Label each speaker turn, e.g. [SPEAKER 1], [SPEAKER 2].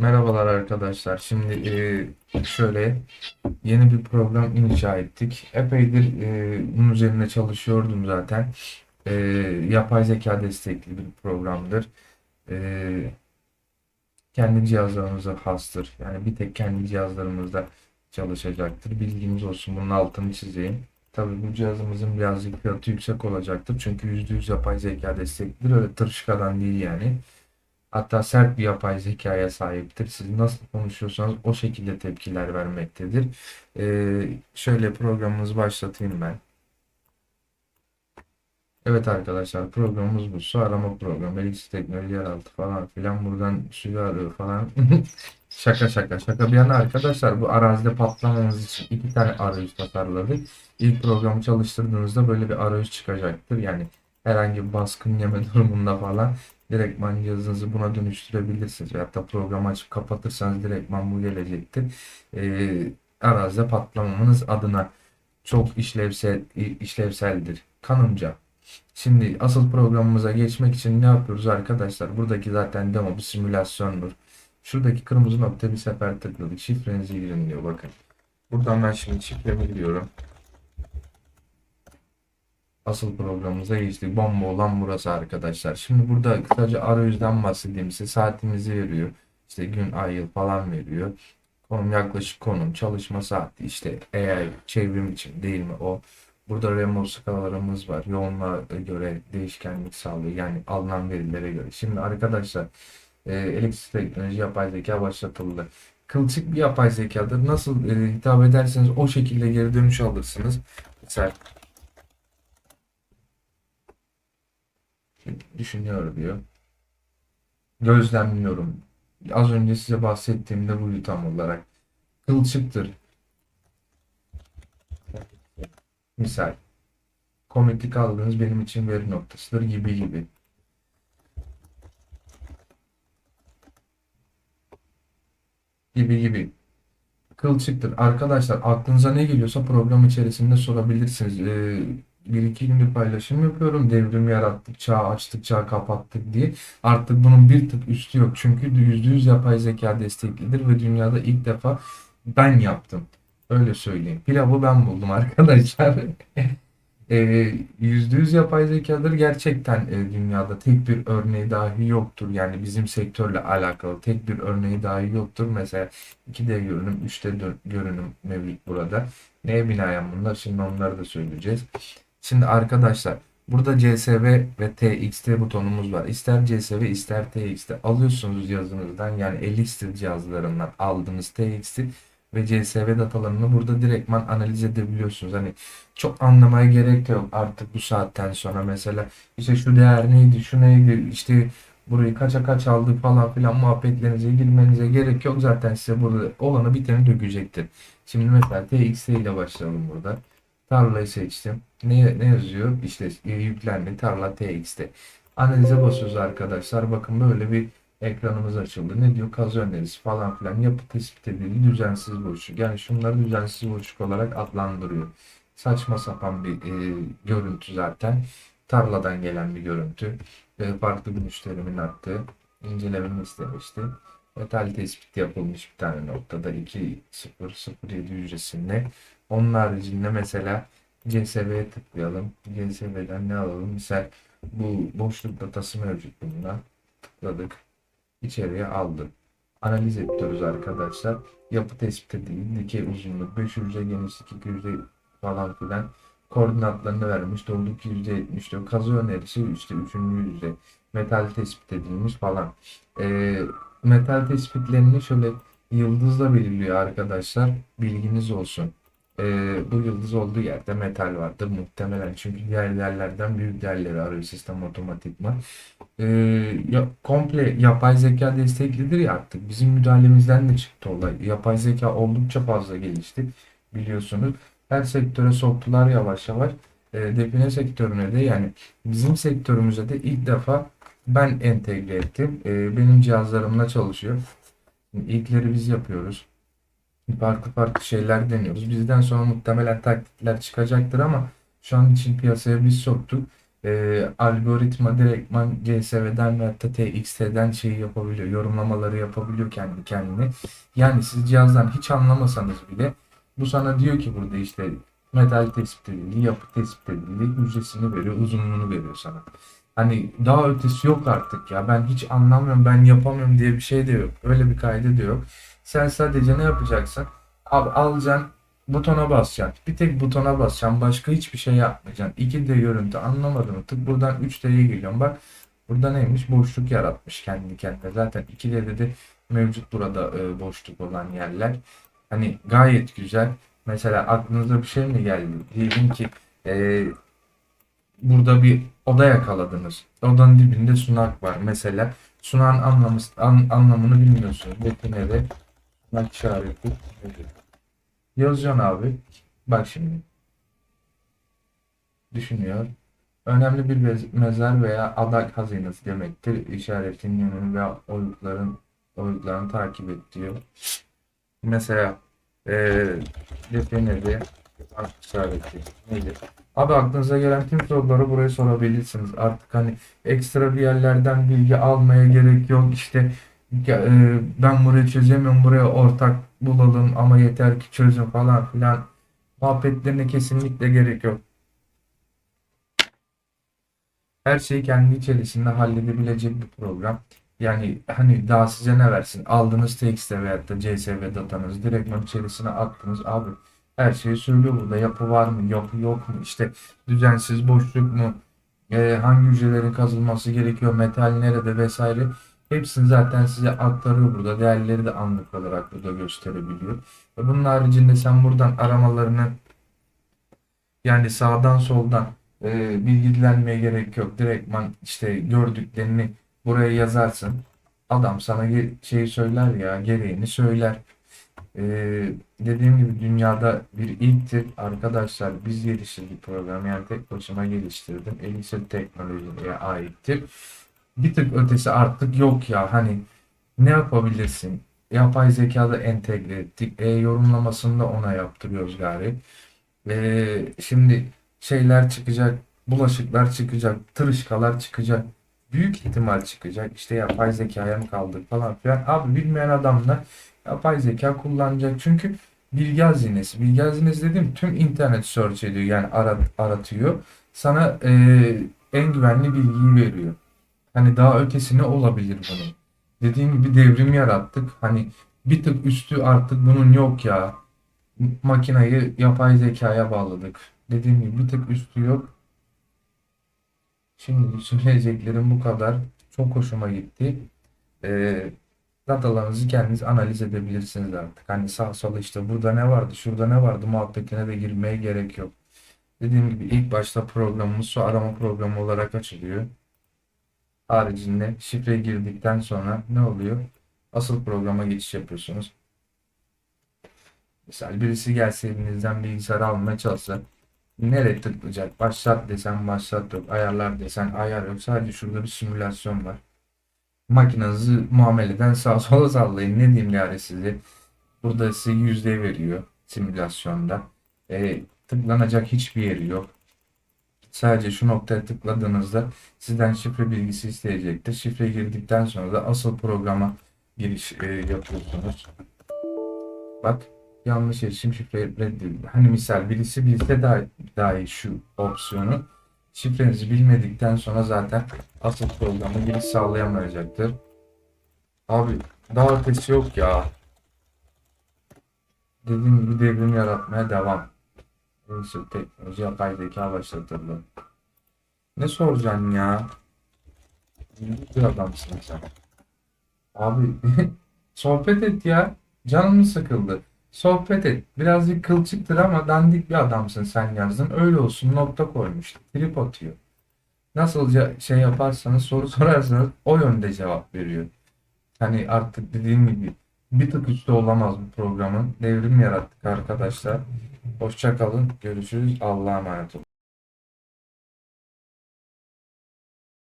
[SPEAKER 1] Merhabalar arkadaşlar. Şimdi e, şöyle yeni bir program inşa ettik. Epeydir e, bunun üzerine çalışıyordum zaten. E, yapay zeka destekli bir programdır. E, kendi cihazlarımıza hastır. Yani bir tek kendi cihazlarımızda çalışacaktır. Bilginiz olsun. Bunun altını çizeyim. Tabii bu cihazımızın birazcık fiyatı yüksek olacaktır. Çünkü %100 yapay zeka desteklidir. Öyle tırışkadan değil yani. Hatta sert bir yapay zekaya sahiptir. Siz nasıl konuşuyorsanız o şekilde tepkiler vermektedir. Ee, şöyle programımızı başlatayım ben. Evet arkadaşlar programımız bu. Su arama programı. Elixir teknoloji yeraltı falan filan. Buradan suyu arıyor falan. Şaka şaka şaka bir yana arkadaşlar bu arazide patlamamız için iki tane arayüz tasarladık. İlk programı çalıştırdığınızda böyle bir arayüz çıkacaktır. Yani herhangi bir baskın yeme durumunda falan direktman cihazınızı buna dönüştürebilirsiniz. Veyahut da programı açıp kapatırsanız direktman bu gelecektir. Ee, arazide patlamamanız adına çok işlevsel işlevseldir. Kanımca. Şimdi asıl programımıza geçmek için ne yapıyoruz arkadaşlar? Buradaki zaten demo bir simülasyondur. Şuradaki kırmızı nokta bir sefer tıkladık. Şifrenizi girin diyor bakın. Buradan ben şimdi şifremi giriyorum. Asıl programımıza geçtik. Bomba olan burası arkadaşlar. Şimdi burada kısaca arayüzden bahsedeyim size. Saatimizi veriyor. İşte gün, ay, yıl falan veriyor. Konum yaklaşık konum, çalışma saati işte AI çevrim için değil mi o. Burada remote skalalarımız var. Yoğunluğa göre değişkenlik sağlıyor. Yani alınan verilere göre. Şimdi arkadaşlar e, elektrik teknoloji yapay zeka başlatıldı. Kılçık bir yapay zekadır. Nasıl e, hitap ederseniz o şekilde geri dönüş alırsınız. Mesela düşünüyor diyor. Gözlemliyorum. Az önce size bahsettiğimde buydu tam olarak. Kılçıktır. Misal. Komiklik algınız benim için veri noktasıdır gibi gibi. Gibi gibi. Kılçıktır. Arkadaşlar aklınıza ne geliyorsa program içerisinde sorabilirsiniz. Ee, bir iki gündür paylaşım yapıyorum. Devrim yarattık, çağ açtık, çağ kapattık diye. Artık bunun bir tık üstü yok. Çünkü %100 yapay zeka desteklidir ve dünyada ilk defa ben yaptım. Öyle söyleyeyim. Pilavı ben buldum arkadaşlar. Ee, %100 yapay zekadır. Gerçekten e, dünyada tek bir örneği dahi yoktur. Yani bizim sektörle alakalı tek bir örneği dahi yoktur. Mesela 2D görünüm, 3D görünüm mevcut burada. Neye binaen bunlar? Şimdi onları da söyleyeceğiz. Şimdi arkadaşlar burada CSV ve TXT butonumuz var. İster CSV ister TXT alıyorsunuz cihazınızdan yani Elixir cihazlarından aldığınız TXT ve CSV datalarını burada direktman analiz edebiliyorsunuz. Hani çok anlamaya gerek yok artık bu saatten sonra mesela işte şu değer neydi şu neydi işte burayı kaça kaç aldık falan filan muhabbetlerinize girmenize gerek yok. Zaten size burada olanı biteni dökecektir. Şimdi mesela TXT ile başlayalım burada. Tarlayı seçtim. Ne, ne yazıyor? İşte e, yüklendi tarla TXT. Analize basıyoruz arkadaşlar. Bakın böyle bir ekranımız açıldı. Ne diyor? Kazı önerisi falan filan. Yapı tespit edildi. Düzensiz boşluk. Yani şunları düzensiz boşluk olarak adlandırıyor. Saçma sapan bir e, görüntü zaten. Tarladan gelen bir görüntü. E, farklı bir müşterimin attığı incelememi istemişti. Metal tespit yapılmış bir tane noktada 2007 hücresinde. Onun haricinde mesela CSV'ye tıklayalım. CSV'den ne alalım? Misal bu boşluk datası mevcut bunda. Tıkladık. İçeriye aldım. Analiz ediyoruz arkadaşlar. Yapı tespit edildi. Dikey uzunluk, 5 hücre genişlik, 2 hücre falan filan koordinatlarını vermiş. Doluluk %70 diyor. Kazı önerisi işte 3. yüzde. Metal tespit edilmiş falan. Ee, metal tespitlerini şöyle yıldızla belirliyor arkadaşlar. Bilginiz olsun. Ee, bu yıldız olduğu yerde metal vardır muhtemelen. Çünkü diğer değerlerden büyük değerleri arıyor sistem otomatikman. Ee, ya, komple yapay zeka desteklidir ya artık. Bizim müdahalemizden de çıktı olay. Yapay zeka oldukça fazla gelişti biliyorsunuz. Her sektöre soktular yavaş yavaş. E, define sektörüne de yani bizim sektörümüze de ilk defa ben entegre ettim. E, benim cihazlarımla çalışıyor. İlkleri biz yapıyoruz. Farklı farklı şeyler deniyoruz. Bizden sonra muhtemelen taktikler çıkacaktır ama şu an için piyasaya biz soktuk. e, algoritma direktman CSV'den veyahut da TXT'den şey yapabiliyor. Yorumlamaları yapabiliyor kendi kendine. Yani siz cihazdan hiç anlamasanız bile bu sana diyor ki burada işte metal tespit edildi, yapı tespit edildi, hücresini veriyor, uzunluğunu veriyor sana. Hani daha ötesi yok artık ya. Ben hiç anlamıyorum, ben yapamıyorum diye bir şey de yok. Öyle bir kaydı da yok. Sen sadece ne yapacaksın? Abi alacaksın, butona basacaksın. Bir tek butona basacaksın. Başka hiçbir şey yapmayacaksın. 2D görüntü anlamadım. Tık buradan 3D'ye geliyorum. Bak burada neymiş? Boşluk yaratmış kendi kendine. Zaten 2D'de de mevcut burada e, boşluk olan yerler. Hani gayet güzel. Mesela aklınıza bir şey mi geldi? Diyelim ki e, burada bir oda yakaladınız. Odanın dibinde sunak var mesela. Sunağın anlamı, an- anlamını bilmiyorsunuz. Betimede sunak işareti nedir? Yazacaksın abi. Bak şimdi. Düşünüyor. Önemli bir mezar veya adak hazinesi demektir. İşaretin yönünü ve oyukların oyuklarını takip et diyor. Mesela eee definede işareti nedir? Abi aklınıza gelen tüm soruları buraya sorabilirsiniz. Artık hani ekstra bir yerlerden bilgi almaya gerek yok. İşte ya, e, ben burayı çözemiyorum buraya ortak bulalım ama yeter ki çözün falan filan muhabbetlerine kesinlikle gerek yok. Her şeyi kendi içerisinde halledebilecek bir program. Yani hani daha size ne versin? Aldığınız TXT veyahut da CSV datanızı direktman içerisine attınız. Abi her şeyi söylüyor burada. Yapı var mı? Yok yok mu? İşte düzensiz boşluk mu? Ee, hangi hücrelerin kazılması gerekiyor? Metal nerede vesaire. Hepsini zaten size aktarıyor burada. Değerleri de anlık olarak burada gösterebiliyor. Ve bunun haricinde sen buradan aramalarını yani sağdan soldan e, bilgilenmeye gerek yok. Direktman işte gördüklerini buraya yazarsın. Adam sana şeyi söyler ya gereğini söyler. E, dediğim gibi dünyada bir ilktir. Arkadaşlar biz geliştirdik programı yani tek başıma geliştirdim. Elixir teknolojiye aittir. Bir tık ötesi artık yok ya hani ne yapabilirsin? Yapay zekada entegre ettik. E, yorumlamasını da ona yaptırıyoruz gari. Ee, şimdi şeyler çıkacak, bulaşıklar çıkacak, tırışkalar çıkacak. Büyük ihtimal çıkacak. İşte yapay zekaya mı kaldık falan filan. Abi bilmeyen adam da yapay zeka kullanacak. Çünkü bilgi hazinesi. Bilgi hazinesi dediğim tüm internet search ediyor. Yani arat, aratıyor. Sana e, en güvenli bilgiyi veriyor. Hani daha ötesi ne olabilir bunun? Dediğim gibi devrim yarattık. Hani bir tık üstü artık bunun yok ya makinayı yapay zekaya bağladık. Dediğim gibi bir tık üstü yok. Şimdi söyleyeceklerim bu kadar. Çok hoşuma gitti. Ee, datalarınızı kendiniz analiz edebilirsiniz artık. Hani sağ sola işte burada ne vardı, şurada ne vardı muhabbetine de girmeye gerek yok. Dediğim gibi ilk başta programımız su arama programı olarak açılıyor. Haricinde şifre girdikten sonra ne oluyor? Asıl programa geçiş yapıyorsunuz. Mesela birisi gelse elinizden bilgisayarı almaya çalışsa nereye tıklayacak? Başlat desen başlat yok. Ayarlar desen ayar yok. Sadece şurada bir simülasyon var. Makinenizi muameleden sağa sola sallayın. Ne diyeyim yani size? Burada size yüzde veriyor simülasyonda. E, tıklanacak hiçbir yeri yok. Sadece şu noktaya tıkladığınızda sizden şifre bilgisi isteyecektir. Şifre girdikten sonra da asıl programa giriş e, yapıyorsunuz. Bak yanlış erişim şifre reddedildi. Hani misal birisi bilse dahi, dahi şu opsiyonu şifrenizi bilmedikten sonra zaten asıl programa giriş sağlayamayacaktır. Abi daha ötesi yok ya. Dediğim gibi devrim yaratmaya devam. Neyse teknoloji yapay zeka başlatıldı. Ne soracaksın ya? Bir adamsın sen. Abi sohbet et ya. Canım sıkıldı. Sohbet et. Birazcık kılçıktır ama dandik bir adamsın sen yazdın. Öyle olsun nokta koymuş. Trip atıyor. Nasılca şey yaparsanız soru sorarsanız o yönde cevap veriyor. Hani artık dediğim gibi bir tık üstü olamaz bu programın. Devrim yarattık arkadaşlar. Hoşça kalın. Görüşürüz. Allah'a emanet olun.